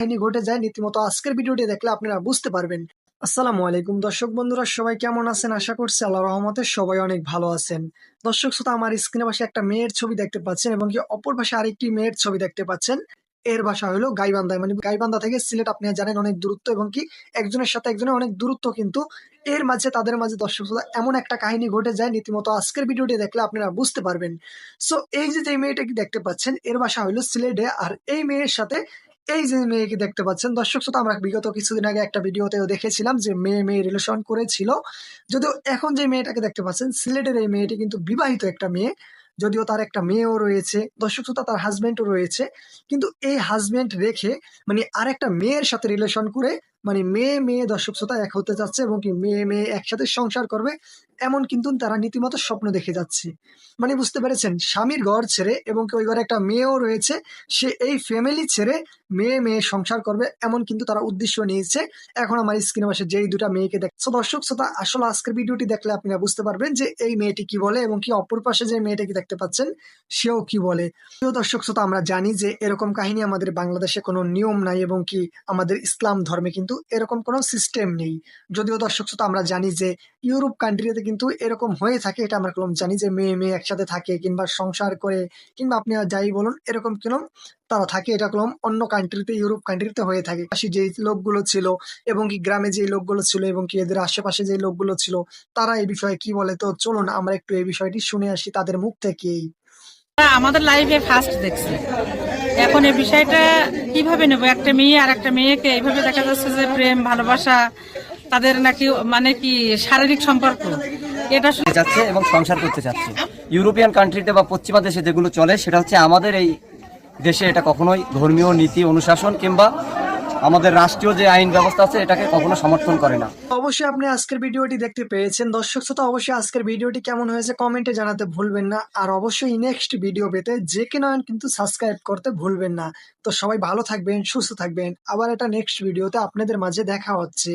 কাহিনী ঘটে যায় রীতিমতো আজকের ভিডিওটি দেখলে আপনারা বুঝতে পারবেন। আসসালামু আলাইকুম দর্শক বন্ধুরা, সবাই কেমন আছেন? আশা করছি আল্লাহ রহমতে সবাই অনেক ভালো আছেন। দর্শক শ্রোতা, আমার স্ক্রিনে পাশে একটা মেয়ের ছবি দেখতে পাচ্ছেন এবং কি অপর পাশে আরেকটি মেয়ের ছবি দেখতে পাচ্ছেন। এর ভাষা হলো গাইবান্ধায় মানে গাইবান্ধা থেকে সিলেট আপনি জানেন অনেক দূরত্ব এবং কি একজনের সাথে একজনের অনেক দূরত্ব কিন্তু এর মাঝে, তাদের মাঝে দর্শক শ্রোতা, এমন একটা কাহিনী ঘটে যায় রীতিমতো আজকের ভিডিওটি দেখলে আপনারা বুঝতে পারবেন। সো এই যে যে মেয়েটাকে দেখতে পাচ্ছেন, এর ভাষা হলো সিলেটে আর এই মেয়ের সাথে এই যে মেয়েকে দেখতে পাচ্ছেন। দর্শক শ্রোতা, আমরা বিগত কিছুদিন আগে একটা ভিডিওতেও দেখেছিলাম যে মেয়ে মেয়ে রিলেশন করেছিল। যদিও এখন যে মেয়েটাকে দেখতে পাচ্ছেন, সিলেটের এই মেয়েটি কিন্তু বিবাহিত একটা মেয়ে। যদিও তার একটা মেয়েও রয়েছে, দর্শক শ্রোতা, তার হাজব্যান্ডও রয়েছে। কিন্তু এই হাজব্যান্ড রেখে মানে আর একটা মেয়ের সাথে রিলেশন করে মানে মেয়ে মেয়ে দর্শক শ্রোতা এক হতে যাচ্ছে এবং কি মেয়ে মেয়ে একসাথে সংসার করবে, এমন কিন্তু তারা রীতিমতো স্বপ্ন দেখে যাচ্ছে। মানে বুঝতে পেরেছেন, স্বামীর ঘর ছেড়ে এবং কি ওই ঘরে একটা মেয়েও রয়েছে, সে এই ফ্যামিলি ছেড়ে মেয়ে মেয়ে সংসার করবে, এমন কিন্তু তারা উদ্দেশ্য নিয়েছে। এখন আমার স্ক্রিনে পাশে যেই দুটা মেয়েকে দেখছ দর্শক শ্রোতা, আসলে আজকের ভিডিওটি দেখলে আপনারা বুঝতে পারবেন যে এই মেয়েটি কি বলে এবং কি অপর পাশে যে মেয়েটাকে দেখতে পাচ্ছেন, সেও কি বলে। প্রিয় দর্শক শ্রোতা, আমরা জানি যে এরকম কাহিনী আমাদের বাংলাদেশে কোনো নিয়ম নাই এবং কি আমাদের ইসলাম ধর্মে কিন্তু এরকম কোনো সিস্টেম নেই। যদিও দর্শক শ্রোতা, আমরা জানি যে ইউরোপ কান্ট্রিতে কিন্তু এরকম হয়ে থাকে, এটা আমরা কলম জানি যে মেয়ে মেয়ে একসাথে থাকে কিংবা সংসার করে কিংবা আপনি যাই বলুন, এরকম কিরম তারা থাকে, এটা কলম অন্য কান্ট্রিতে ইউরোপ কান্ট্রিতে হয়ে থাকে। পাশে যে লোকগুলো ছিল এবং কি গ্রামে যে লোকগুলো ছিল এবং কি এদের আশেপাশে যে লোকগুলো ছিল, তারা এই বিষয়ে কি বলে? তো চলুন আমরা একটু এই বিষয়টি শুনে আসি তাদের মুখ থেকেই। আমাদের লাইফে ফার্স্ট দেখছি। এখন এই বিষয়টা কীভাবে নেব? একটা মেয়ে আর একটা মেয়েকে এইভাবে দেখা যাচ্ছে যে প্রেম, ভালোবাসা, তাদের নাকি মানে কি শারীরিক সম্পর্ক? এটা শুনে যাচ্ছে এবং সংসার করতে চাচ্ছে। ইউরোপিয়ান কান্ট্রিতে বা পশ্চিমা দেশে যেগুলো চলে, সেটা হচ্ছে আমাদের এই দেশে এটা কখনোই ধর্মীয় নীতি, অনুশাসন কিংবা আমাদের রাষ্ট্রীয় যে আইন ব্যবস্থা আছে, এটাকে কখনো সমর্থন করে না। অবশ্যই আপনি আজকের ভিডিওটি দেখতে পেয়েছেন। দর্শক শ্রোতা, অবশ্যই আজকের ভিডিওটি কেমন হয়েছে কমেন্টে জানাতে ভুলবেন না। আর অবশ্যই নেক্সট ভিডিও পেতে যে কে নয়ন কিন্তু সাবস্ক্রাইব করতে ভুলবেন না। তো সবাই ভালো থাকবেন, সুস্থ থাকবেন। আবার এটা নেক্সট ভিডিওতে আপনাদের মাঝে দেখা হচ্ছে।